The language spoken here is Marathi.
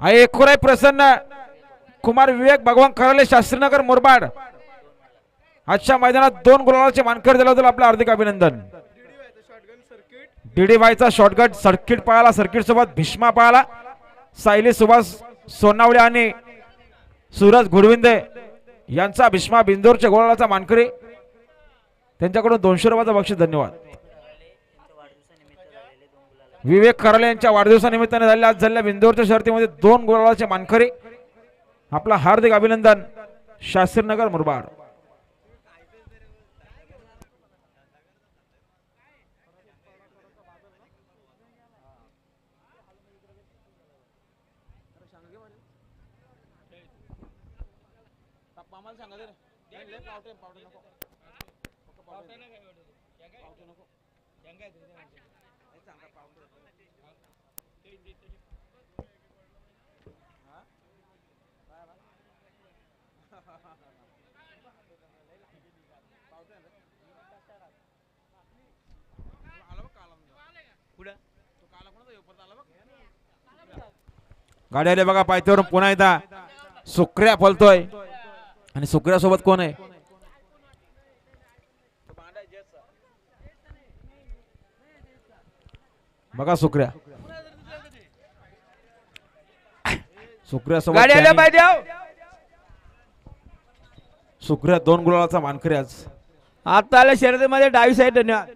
आहे एकुराई प्रसन्न. कुमार विवेक भगवान खराले शास्त्रीनगर मुरबाड. आजच्या मैदानात दोन गुलाचे मानकर दिल्याबद्दल आपलं हार्दिक अभिनंदन. डीडी वायचा शॉर्टकट सर्किट पाळाला सर्किट सोबत भीष्मा पाळाला सायली सुभाष सोनावळे आणि सूरज घुडविंदे यांचा भीष्मा बिंदोरच्या गोळाचा मानकरी. त्यांच्याकडून दोनशे रुपयाचा बक्षीस धन्यवाद. विवेक खराले यांच्या वाढदिवसानिमित्ताने झालेल्या आज झालेल्या बिंदोरच्या शर्तीमध्ये दोन गोलाचे मानकरी. आपला हार्दिक अभिनंदन शास्त्रीनगर मुरबाड. गाड्या आली बघा पायथ्यावरून पुन्हा एकदा सुक्र्या फलतोय. आणि सुक्र्या सोबत कोण आहे? बघा सुक्र्या सुक्र्या गाडी आल्या पाहिजे हो. सुक्र्या दोन गुलालाचा मानकरी आज आता आल्या शर्यतीमध्ये डावी साईड धन्यवाद